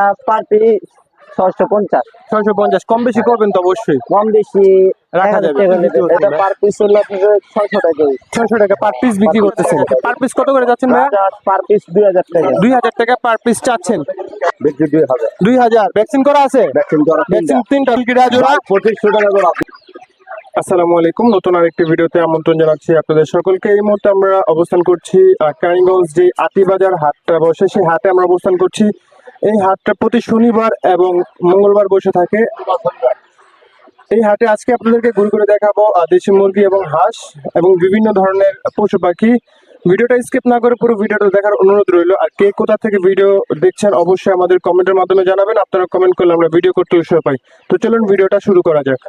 এটা per piece ছয়শো পঞ্চাশ। ছয়শো পঞ্চাশ কম বেশি করবেন তো অবশ্যই। কম বেশি রাখা যাবে, বিক্রি। এটা পার পিস হলো আপনার ছয়শো টাকা ছয়শো টাকা পার পিস বিক্রি করতেছেন। পার পিস কত করে যাচ্ছেন ভাইয়া? পার পিস দুই হাজার টাকা। দুই হাজার টাকা পার পিস চাচ্ছেন। বিক্রি দুই হাজার। দুই হাজার। ভ্যাকসিন করা আছে? ভ্যাকসিন করা ভ্যাকসিন তিনটা। কিরা জোড়া? পঁচিশশো টাকা করে। আসসালামু আলাইকুম। নতুন আরেকটি ভিডিওতে আমন্ত্রণ জানাচ্ছি আপনাদের সকলকে। এই মুহূর্তে আমরা অবস্থান করছি কারিগঞ্জ যে আতিবাজার হাটটা বসে সেই হাটে আমরা অবস্থান করছি। এই হাটটা প্রতি শনিবার এবং মঙ্গলবার বসে থাকে। এই হাটে আজকে আপনাদেরকে ঘুরে করে দেখাবো দেশি মুরগি এবং হাঁস এবং বিভিন্ন ধরনের পশু পাখি। ভিডিওটা স্কিপ না করে পুরো ভিডিওটা দেখার অনুরোধ রইল। আর কে কোথা থেকে ভিডিও দেখছেন অবশ্যই আমাদের কমেন্টের মাধ্যমে জানাবেন। আপনারা কমেন্ট করলে আমরা ভিডিও করতে উৎসাহ পাই। তো চলুন ভিডিওটা শুরু করা যাক।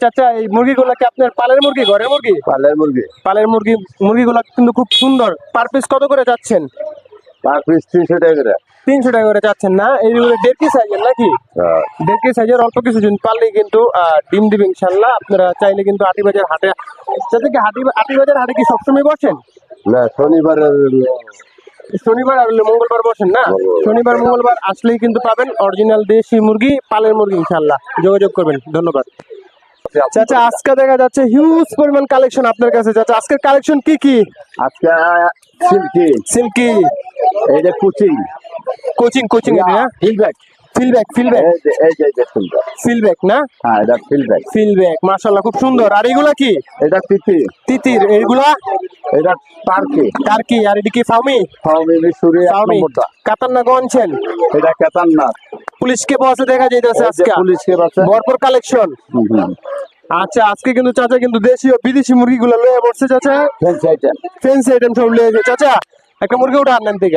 চাচা এই মুরগিগুলো কি আপনার পালের মুরগি ঘরের মুরগি? পালের মুরগি। পালের মুরগি মুরগিগুলো কিন্তু খুব সুন্দর। পার পিস কত করে যাচ্ছেন? পার পিস তিনশো টাকা করে। তিনশো টাকা করে না? এইগুলো দেড় কি সাইজের নাকি? সাইজের অল্প কিছু জন পারলেই কিন্তু ডিম ইনশাল্লাহ আপনারা চাইলে কিন্তু আটিবাজার হাটে যাতে কি হাটি আটিবাজার হাটে কি সবসময় বসেন? না শনিবারের শনিবার আর মঙ্গলবার বসেন না? শনিবার মঙ্গলবার আসলেই কিন্তু পাবেন অরিজিনাল দেশি মুরগি পালের মুরগি ইনশাল্লাহ যোগাযোগ করবেন। ধন্যবাদ। চাচা আজকে দেখা যাচ্ছে হিউজ পরিমাণ কালেকশন আপনার কাছে। চাচা আজকের কালেকশন কি কি? আজকে সিল্কি সিল্কি এই যে কুচিং। কোচিং কোচিং ফিলব্যাক ফিলব্যাক ফিলব্যাক এই যে ফিলব্যাক ফিলব্যাক না? হ্যাঁ এটা ফিলব্যাক ফিলব্যাক মাশাআল্লাহ খুব সুন্দর। আর এগুলা কি? এটা তিতি। তিতির। এইগুলা এটা টার্কি। টার্কি। আর এটি কি ফাউমি? ফাউমি এক ফাউমি। নম্বরটা কাতার না গনছেন এটা কেতারনাথ পুলিশকে বসে দেখা যাইতেছে আজকে। পুলিশকে আছে। ভরপুর কালেকশন। আচ্ছা আজকে কিন্তু চাচা কিন্তু দেশি ও বিদেশি মুরগিগুলো লয়ে পড়ছে চাচা। ফেন্সি আইটেম ফেন্সি আইটেম সব লয়ে চাচা একটা মুরগি উঠা আনেন থেকে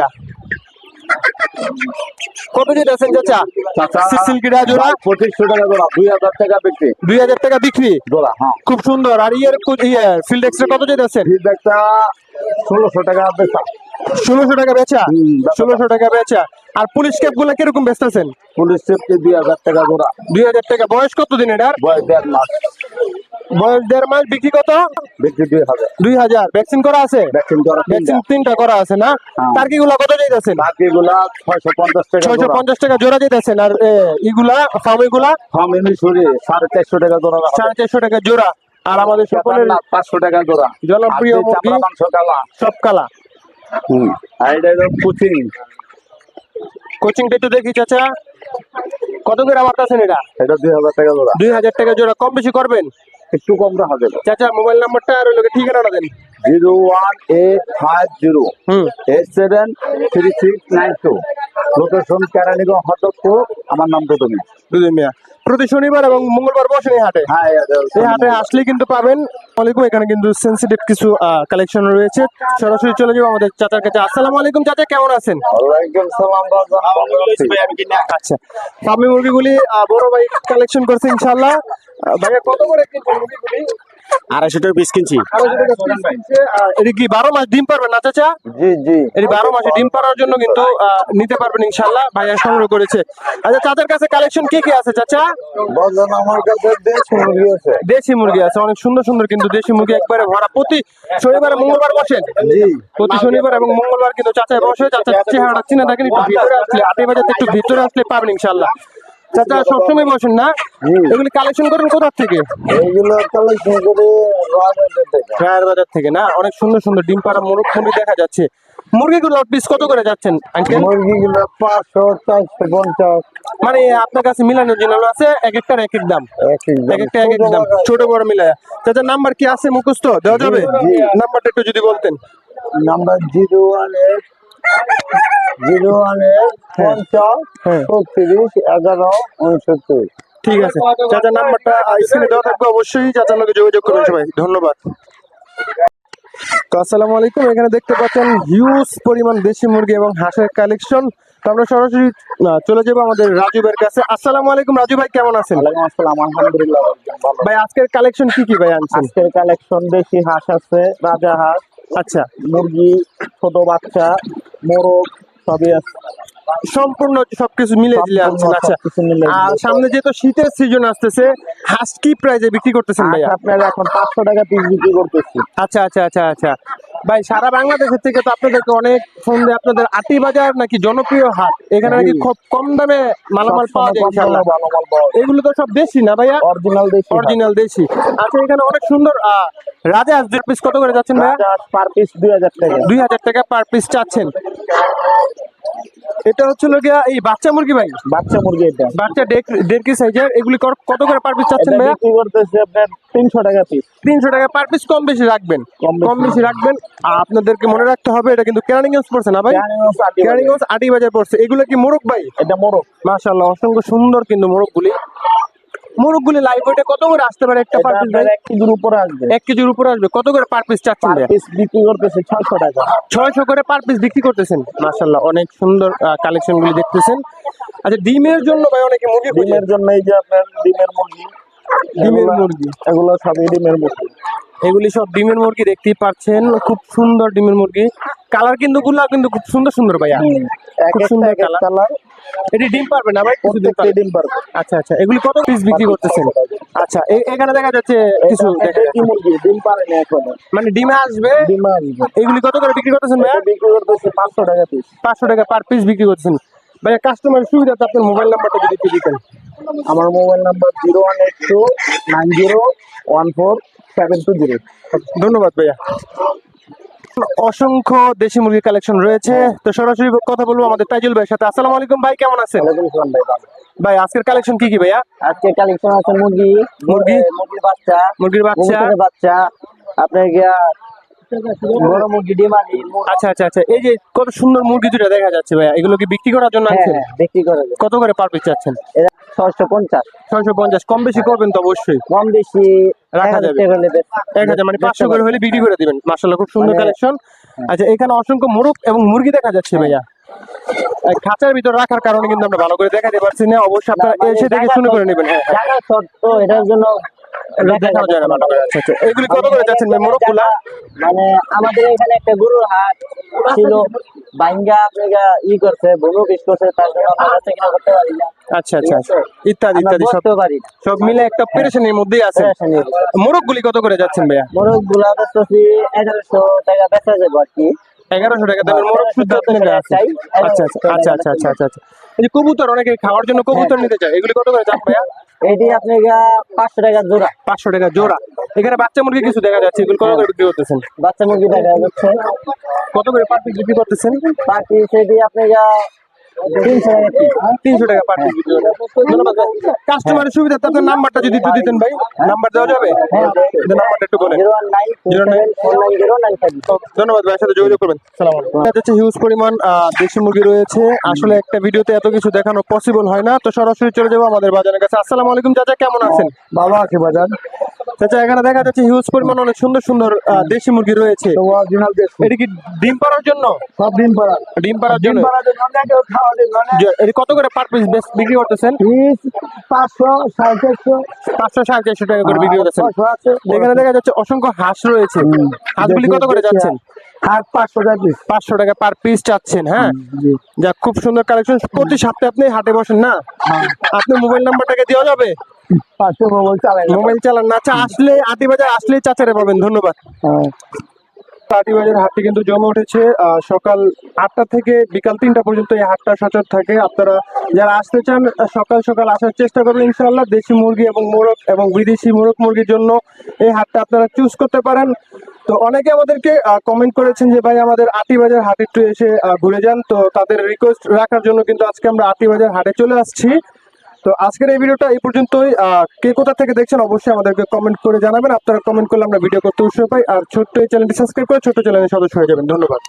কত যেতেছেন চাচা? চাচা সিলকিটা জোড়া? পঁচিশশো টাকা জোড়া দুই হাজার টাকা বিক্রি। দুই হাজার টাকা বিক্রি? জোড়া হ্যাঁ। খুব সুন্দর। আর ইয়ের কো- ইয়ে কত যেতেছেন ফিডব্যাকটা ষোলোশো টাকা বেচা। ষোলোশো টাকা বেচা। ষোলোশো টাকা বেচা। আর পুলিশ ক্যাপগুলা কীরকম বেচতেছেন? পুলিশ সেফটি দুই হাজার টাকা জোড়া। দুই হাজার টাকা। বয়স কত দিন এটার? বয়স দেড় মাস। বয়স দেড় মাস বিক্রি কত? বিক্রি দুই হাজার। দুই হাজার। ভ্যাকসিন করা আছে? ভ্যাকসিন করা ভ্যাকসিন তিনটা করা আছে না? হ্যাঁ। টার্কি গুলা কত যাইতেছেন ছয়শো পঞ্চাশ টাকা ছয়শো জোড়া পঞ্চাশ টাকা জোড়া যেতেছেন আর ইগুলা ফার্মি গুলা ফার্মে মিশরি সাড়ে চারশো টাকা জোড়া। সাড়ে চারশো টাকা জোড়া। আর আমাদের সকলের পাঁচশো টাকা জোড়া। জনপ্রিয় মুরগি। সব কালা। হুম। আর এটা হলো কোচিংটা একটু দেখি চাচা। কত করে আমার কাছে এটা এটা দুই হাজার টাকা জোড়া। দুই হাজার টাকা জোড়া। কম বেশি করবেন? একটু কম রাখা যাবে। চাচা মোবাইল নাম্বারটা আর লোকে ঠিক ঠিকানাটা দেন। Zero one eight five zero. Eight seven three six nine two. Location Keraniganj Hatpur আমার নাম তো তুমি মিয়া। প্রতি শনিবার এবং মঙ্গলবার বসেন এই হাটে। হ্যাঁ এই হাটে আসলে কিন্তু পাবেন আলাইকুম এখানে কিন্তু সেন্সিটিভ কিছু কালেকশন রয়েছে। সরাসরি চলে যাব আমাদের চাচার কাছে। আসসালামু আলাইকুম চাচা কেমন আছেন? আচ্ছা মুরগিগুলি বড় ভাই কালেকশন করছে ইনশাল্লাহ ভাইয়া কত করে মুরগিগুলি? আড়াইশো টাকা পিস কিনছি। এটা কি বারো মাস ডিম পারবেন না চাচা? জি জি। এটি বারো মাসে ডিম পাড়ার জন্য কিন্তু নিতে পারবেন ইনশাল্লাহ ভাইয়া সংগ্রহ করেছে। আচ্ছা চাচার কাছে কালেকশন কি কি আছে চাচা? আমার কাছে দেশ মুরগি আছে। দেশি মুরগি আছে অনেক সুন্দর সুন্দর কিন্তু দেশি মুরগি একবারে ভরা। প্রতি শনিবার মঙ্গলবার বসেন? জি। প্রতি শনিবার এবং মঙ্গলবার কিন্তু চাচায় বসে চাচা চেহারাটা চিনে থাকেন একটু ভিতরে আসলে আটে বাজার একটু ভিতরে আসলে পাবেন ইনশাল্লাহ চাচা সবসময় বসেন না। এগুলি কালেকশন করেন কোথা থেকে? এইগুলো কালেকশন করে রায়ের বাজার থেকে। না? অনেক সুন্দর সুন্দর ডিম পাড়া মোরগ মুরগি দেখা যাচ্ছে। মুরগিগুলো পিস কত করে যাচ্ছেন মুরগিগুলো পাঁচশো চারশো পঞ্চাশ। মানে আপনার কাছে মিলানোর জন্য আছে এক একটার এক এক দাম। এক এক একটা এক এক দাম ছোট বড়। মিলায়। চাচা নাম্বার কি আছে মুখস্থ? দেওয়া যাবে? নাম্বারটা একটু যদি বলতেন। Number zero one eight zero one eight পঞ্চাশ হ্যাঁ। ছত্রিশ এগারো উনসত্তর। ঠিক আছে। চাচা নাম্বারটা স্ক্রিনে দেওয়া থাকবে অবশ্যই। চাচার লোকে যোগাযোগ করবেন সবাই। ধন্যবাদ। তো আসসালামু আলাইকুম। এখানে দেখতে পাচ্ছেন হিউজ পরিমাণ দেশি মুরগি এবং হাঁসের কালেকশন তো আমরা সরাসরি চলে যাব আমাদের রাজু ভাইয়ের কাছে। আসসালামু আলাইকুম রাজু ভাই কেমন আছেন? আসসালাম আলহামদুলিল্লাহ ভাই আজকের কালেকশন কি কি ভাই আনছেন? আজকের কালেকশন বেশি হাঁস আছে রাজা হাঁস আচ্ছা। মুরগি ছোট বাচ্চা মোরগ সবই আছে সম্পূর্ণ সবকিছু মিলে দিলে আনছেন আচ্ছা আর। সামনে যেহেতু শীতের সিজন আসতেছে হাঁস কি প্রাইজে বিক্রি করতেছেন হাঁস ভাইয়া? আপনার এখন পাঁচশো টাকা পিস বিক্রি করতেছি। আচ্ছা আচ্ছা আচ্ছা আচ্ছা। ভাই সারা বাংলাদেশের থেকে তো আপনাদেরকে অনেক ফোন দিয়ে আপনাদের আটি বাজার নাকি জনপ্রিয় হাট? এখানে নাকি খুব কম দামে মালামাল পাওয়া যায় ইনশাআল্লাহ। এগুলো তো সব দেশি না ভাইয়া? অরিজিনাল দেশি অরিজিনাল দেশি। আচ্ছা এখানে অনেক সুন্দর আহ, রাজহাঁস দুই পিস কত করে যাচ্ছেন ভাইয়া? পার পিস দুই হাজার টাকা। দুই হাজার টাকা পার পিস চাচ্ছেন। এটা হচ্ছে গিয়া এই বাচ্চা মুরগি ভাই। বাচ্চা মুরগি এটা। বাচ্চা দেড় কেজি কি সাইজের এগুলি কত করে পার পিস চাচ্ছেন ভাই কি করতেছে আপনার তিনশো টাকা পিস তিনশো টাকা পার পিস কম বেশি রাখবেন। কম বেশি। রাখবেন। আর আপনাদেরকে মনে রাখতে হবে এটা কিন্তু কেরানীগঞ্জ পড়ছে না ভাই? কেরানীগঞ্জ আটি বাজার পড়ছে। এগুলো কি মোরগ ভাই? এটা মোরগ। মাশাআল্লাহ অসংখ্য সুন্দর কিন্তু মোরগগুলি। মোরগগুলি লাইভ ওয়েটে কত করে আসতে পারে? একটা পার পিস ভাই? এক কেজির উপরে আসবে। এক কেজির উপরে আসবে। কত করে পার পিস চাচ্ছেন ভাই? পিস বিক্রি করতেছে ছয়শো টাকা। ছয়শো করে পার পিস বিক্রি করতেছেন? মাশাল্লাহ অনেক সুন্দর কালেকশন গুলি দেখতেছেন। আচ্ছা ডিমের জন্য ভাই অনেকে মুরগি ডিমের জন্য এই যে আপনার ডিমের মুরগি ডিমের মুরগি। এগুলো সবই ডিমের মুরগি। এগুলি সব ডিমের মুরগি দেখতেই পাচ্ছেন খুব সুন্দর ডিমের মুরগি। কালার কিন্তু গুলা কিন্তু খুব সুন্দর সুন্দর ভাইয়া। খুব সুন্দর। কালার। এটি ডিম পারবে না ভাই? ডিম পারবে। ডিম পারবে। আচ্ছা আচ্ছা এগুলি কত পিস বিক্রি করতেছেন? আচ্ছা এখানে দেখা যাচ্ছে কিছু। মুরগি ডিম পারেনি এখনও। মানে ডিমে আসবে? ডিম আসবে। এগুলি কত করে বিক্রি করতেছেন ভাইয়া? বিক্রি করতেছে পাঁচশো টাকা পিস পাঁচশো টাকা পার পিস বিক্রি করতেছেন। ভাইয়া কাস্টমার সুবিধাতে আপনার মোবাইল নাম্বারটা যদি দিতেন। আমার mobile number zero one eight two nine zero one four seven two zero. ধন্যবাদ ভাইয়া। অসংখ্য দেশি মুরগির কালেকশন রয়েছে। তো সরাসরি কথা বলব আমাদের তাইজুল ভাইয়ের সাথে। আসসালামু আলাইকুম ভাই কেমন আছেন? ভাই ভাই আজকের কালেকশন কি কি ভাইয়া? আজকে কালেকশন আছে মুরগি মুরগি? মুরগির বাচ্চা মুরগির বাচ্চা। বাচ্চা আপনার গিয়া বড় মুরগি ডিমালি আচ্ছা আচ্ছা আচ্ছা এই যে কত সুন্দর মুরগি দুটো দেখা যাচ্ছে ভাইয়া এগুলো কি বিক্রি করার জন্য হ্যাঁ আনছেন? হ্যাঁ, বিক্রি করে কত করে পার পিস চাচ্ছেন? ছয়শো পঞ্চাশ। ছয়শো পঞ্চাশ কম বেশি করবেন তো অবশ্যই। কম বেশি রাখা যাবে। টাকা হলে বেশ- এক হাজার মানে পাঁচশো করে হলে বিক্রি করে দিবেন। মাসাল্লাহ খুব সুন্দর মানে- কালেকশন আচ্ছা এখানে অসংখ্য মোরগ এবং মুরগি দেখা যাচ্ছে ভাইয়া। খাঁচার ভিতর রাখার কারণে কিন্তু আমরা ভালো করে দেখাতে পারছি না। অবশ্যই আপনারা মানে এসে দেখে শুনে করে নেবেন হ্যাঁ হ্যাঁ। এটার জন্য যায় না আচ্ছা আচ্ছা এগুলি কত করে যাচ্ছেন ভাই? মানে আমাদের এখানে একটা গরুর হাট ছিল। বাইঙ্গা আপনারা ই করছে বনু করছে তার জন্য আমরা কাছে কিনা করতে পারি না। আচ্ছা আচ্ছা। ইত্যাদি ইত্যাদি সব। সব মিলে একটা পেরেশানির মধ্যেই আছে। পেরেশানি মোরগ গুলি কত করে যাচ্ছেন ভাইয়া? মোরগগুলা বেচতেছি এগারোশো টাকা বেচা যাব আর কি। এগারোশো টাকা দামের মোরগ শুদ্ধ চাই, আচ্ছা আচ্ছা আচ্ছা আচ্ছা আচ্ছা আচ্ছা আচ্ছা। এই যে কবুতর অনেকে খাওয়ার জন্য কবুতর নিতে চায়। এগুলি কত করে দাম ভাইয়া? এটি আপনার পাঁচশো টাকা জোড়া। পাঁচশো টাকা জোড়া। এখানে বাচ্চা মুরগি কিছু দেখা যাচ্ছে। এগুলো কত করে বিক্রি করতেছেন? বাচ্চা মুরগি দেখা যাচ্ছে। কত করে পার পিস বিক্রি করতেছেন? বাকি সেটি আপনার তিনশো টাকা। পার পিস কাস্টমারের সুবিধাতে আপনার নাম্বারটা যদি একটু দিতেন ভাই নাম্বার দেওয়া যাবে? নাম্বারটা একটু বলেন। ধন্যবাদ ভাইয়ের সাথে যোগাযোগ করবেন। যাচ্ছে হিউজ পরিমাণ দেশি মুরগি রয়েছে। আসলে একটা ভিডিওতে এত কিছু দেখানো পসিবল হয় না। তো সরাসরি চলে যাব আমাদের বাজারের কাছে। আসসালামু আলাইকুম চাচা কেমন আছেন? বাবা আছে বাজার চাচা এখানে দেখা যাচ্ছে হিউজ পরিমাণ অনেক সুন্দর সুন্দর দেশি মুরগি রয়েছে। এটা কি ডিম পাড়ার জন্য? সব দিন পাড়া ডিম পাড়ার জন্য? যে- এটা কত করে পার পিস বিক্রি করতেছেন? পাঁচশো সাড়ে চারশো। পাঁচশো সাড়ে চারশো টাকা করে বিক্রি করতেছেন। এখানে দেখা যাচ্ছে অসংখ্য হাঁস রয়েছে। হাঁসগুলি কত করে যাচ্ছেন? পাঁচশো টাকা পিস পাঁচশো টাকা পার পিস চাচ্ছেন হ্যাঁ? যা খুব সুন্দর কালেকশন প্রতি সপ্তাহে আপনি হাটে বসেন না? আপনি মোবাইল নাম্বারটাকে দেওয়া যাবে? পাঁচশো মোবাইল চালাই মোবাইল চালান না। আচ্ছা আসলে আটি বাজার আসলে চাচারে পাবেন ধন্যবাদ। হ্যাঁ। আটি হাটটি কিন্তু জমে উঠেছে সকাল আটটা থেকে বিকাল তিনটা পর্যন্ত এই হাটটা সচল থাকে। আপনারা যারা আসতে চান সকাল সকাল আসার চেষ্টা করবেন ইনশাআল্লাহ। দেশি মুরগি এবং মোরগ এবং বিদেশি মোরগ মুরগির জন্য এই হাটটা আপনারা চুজ করতে পারেন। তো অনেকে আমাদেরকে কমেন্ট করেছেন যে ভাই আমাদের আটি বাজার হাটে একটু এসে ঘুরে যান। তো তাদের রিকোয়েস্ট রাখার জন্য কিন্তু আজকে আমরা আটি বাজার হাটে চলে আসছি। তো আজকের এই ভিডিওটা এই পর্যন্তই। কে কোথা থেকে দেখছেন অবশ্যই আমাদেরকে কমেন্ট করে জানাবেন। আপনারা কমেন্ট করলে আমরা ভিডিও করতে উৎসাহ পাই। আর ছোট্ট এই চ্যানেলটি সাবস্ক্রাইব করে ছোট্ট চ্যানেলের সদস্য হয়ে যাবেন। ধন্যবাদ।